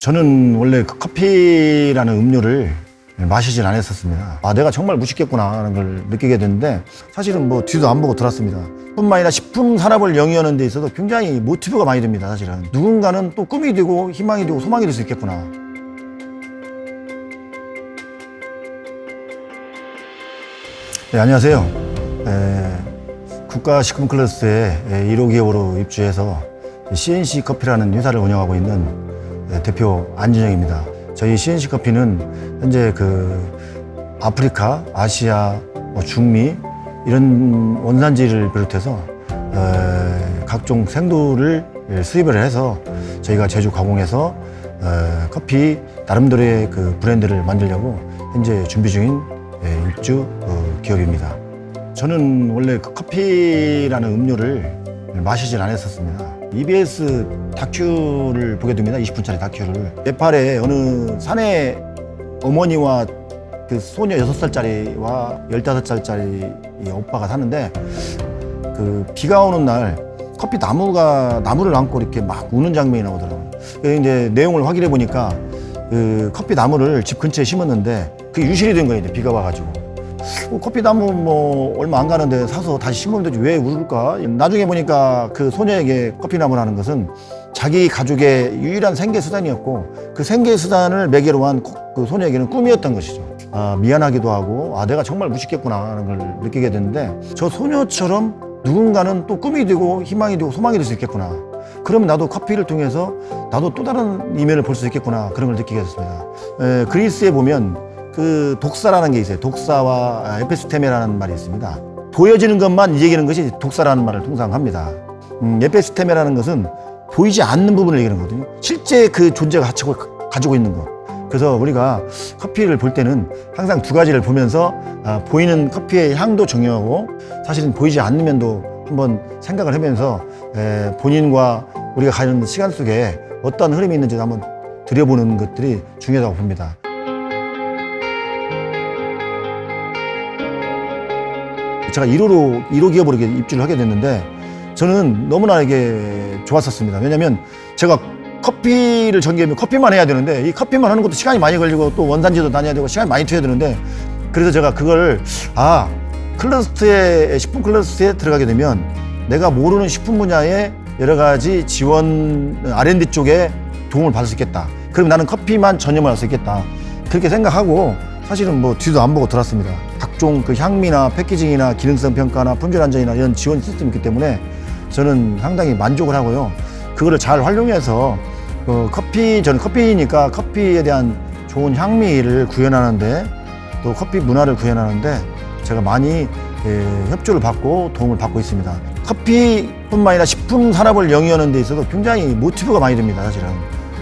저는 원래 그 커피라는 음료를 마시진 않았었습니다. 아, 내가 정말 무식했구나 하는 걸 느끼게 됐는데 사실은 뭐 뒤도 안 보고 들었습니다. 뿐만 아니라 식품 산업을 영위하는 데 있어서 굉장히 모티브가 많이 됩니다, 사실은. 누군가는 또 꿈이 되고 희망이 되고 소망이 될 수 있겠구나. 네, 안녕하세요. 에, 국가식품클러스에 1호 기업으로 입주해서 CNC 커피라는 회사를 운영하고 있는 에, 대표 안진영입니다. 저희 CNC 커피는 현재 그 아프리카, 아시아, 뭐 중미 이런 원산지를 비롯해서 에, 각종 생두를 수입을 해서 저희가 제조 가공해서 에, 커피 나름대로의 그 브랜드를 만들려고 현재 준비 중인 예, 입주 어, 기업입니다. 저는 원래 그 커피라는 음료를 마시질 않았었습니다. EBS 다큐를 보게 됩니다. 20분짜리 다큐를. 네팔에 어느 산에 어머니와 그 소녀 6살짜리와 15살짜리 오빠가 사는데 그 비가 오는 날 커피 나무가 나무를 안고 이렇게 막 우는 장면이 나오더라고요. 그래서 이제 내용을 확인해 보니까 그 커피 나무를 집 근처에 심었는데 그게 유실이 된 거예요. 비가 와가지고. 어, 커피 나무 뭐 얼마 안 가는데 사서 다시 심으면 되지 왜 울을까? 나중에 보니까 그 소녀에게 커피 나무라는 것은 자기 가족의 유일한 생계 수단이었고 그 생계 수단을 매개로 한 그 소녀에게는 꿈이었던 것이죠. 아, 미안하기도 하고 아 내가 정말 무식했구나 하는 걸 느끼게 됐는데 저 소녀처럼 누군가는 또 꿈이 되고 희망이 되고 소망이 될 수 있겠구나. 그러면 나도 커피를 통해서 나도 또 다른 이면을 볼 수 있겠구나 그런 걸 느끼게 됐습니다. 에, 그리스에 보면 그 독사라는 게 있어요. 독사와 에피스테메라는 말이 있습니다. 보여지는 것만 얘기하는 것이 독사라는 말을 통상 합니다. 음, 에피스테메라는 것은 보이지 않는 부분을 얘기하는 거거든요. 실제 그 존재가 가지고 있는 것. 그래서 우리가 커피를 볼 때는 항상 두 가지를 보면서 아, 보이는 커피의 향도 중요하고 사실은 보이지 않는 면도 한번 생각을 하면서 에, 본인과 우리가 가는 시간 속에 어떤 흐름이 있는지 한번 들여보는 것들이 중요하다고 봅니다. 제가 1호로 1호 기업으로 입주를 하게 됐는데 저는 너무나 이게 좋았었습니다. 왜냐하면 제가 커피를 전개하면 커피만 해야 되는데 이 커피만 하는 것도 시간이 많이 걸리고 또 원산지도 다녀야 되고 시간이 많이 투여야 되는데 그래서 제가 그걸 아 클러스트에 식품 클러스트에 들어가게 되면 내가 모르는 식품 분야에 여러 가지 지원 R&D 쪽에 도움을 받을 수 있겠다. 그럼 나는 커피만 전념을 할 수 있겠다. 그렇게 생각하고 사실은 뭐 뒤도 안 보고 들었습니다. 각종 그 향미나 패키징이나 기능성 평가나 품질 안전이나 이런 지원 시스템이 있기 때문에 저는 상당히 만족을 하고요. 그거를 잘 활용해서 어, 커피 저는 커피니까 커피에 대한 좋은 향미를 구현하는데 또 커피 문화를 구현하는데 제가 많이 예, 협조를 받고 도움을 받고 있습니다. 커피뿐만 아니라 식품 산업을 영위하는 데 있어서 굉장히 모티브가 많이 됩니다. 사실은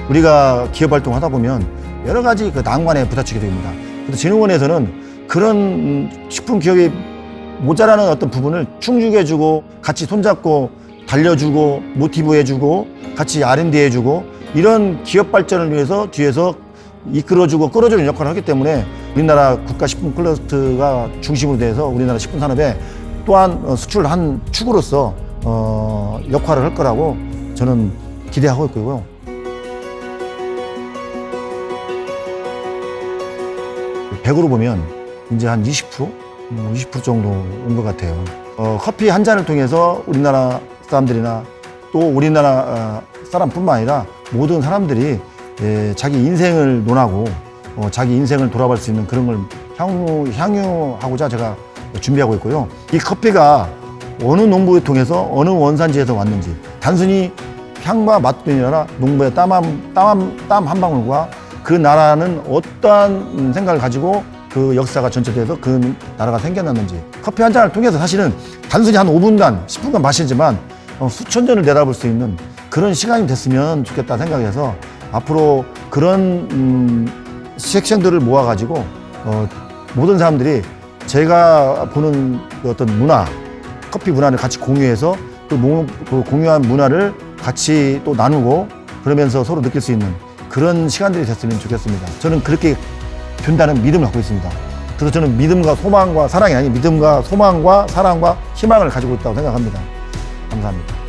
우리가 기업 활동을 하다 보면 여러 가지 그 난관에 부딪히게 됩니다. 진흥원에서는 그런 음, 식품 기업이 모자라는 어떤 부분을 충족해주고 같이 손잡고 달려주고 모티브해주고 같이 R&D 해주고 이런 기업 발전을 위해서 뒤에서 이끌어주고 끌어주는 역할을 하기 때문에 우리나라 국가 식품 클러스터가 중심으로 돼서 우리나라 식품 산업에 또한 어, 수출 한 축으로서 어, 역할을 할 거라고 저는 기대하고 있고요. 100으로 보면 이제 한 20%? 음, 20% 정도 온 것 같아요. 어, 커피 한 잔을 통해서 우리나라 사람들이나 또 우리나라 어, 사람뿐만 아니라 모든 사람들이 예, 자기 인생을 논하고 어, 자기 인생을 돌아볼 수 있는 그런 걸 향유, 향유하고자 제가 준비하고 있고요. 이 커피가 어느 농부를 통해서 어느 원산지에서 왔는지 단순히 향과 맛뿐 아니라 농부의 땀한 한 방울과 그 나라는 어떠한 생각을 가지고 그 역사가 전체돼서 그 나라가 생겨났는지 커피 한 잔을 통해서 사실은 단순히 한 5분간 10분간 마시지만 어, 수천 년을 내다볼 수 있는 그런 시간이 됐으면 좋겠다 생각해서 앞으로 그런 음, 섹션들을 모아가지고 어, 모든 사람들이 제가 보는 그 어떤 문화 커피 문화를 같이 공유해서 그, 모- 그 공유한 문화를 같이 또 나누고 그러면서 서로 느낄 수 있는 그런 시간들이 됐으면 좋겠습니다. 저는 그렇게 된다는 믿음을 갖고 있습니다. 그래서 저는 믿음과 소망과 사랑이 아닌 믿음과 소망과 사랑과 희망을 가지고 있다고 생각합니다. 감사합니다.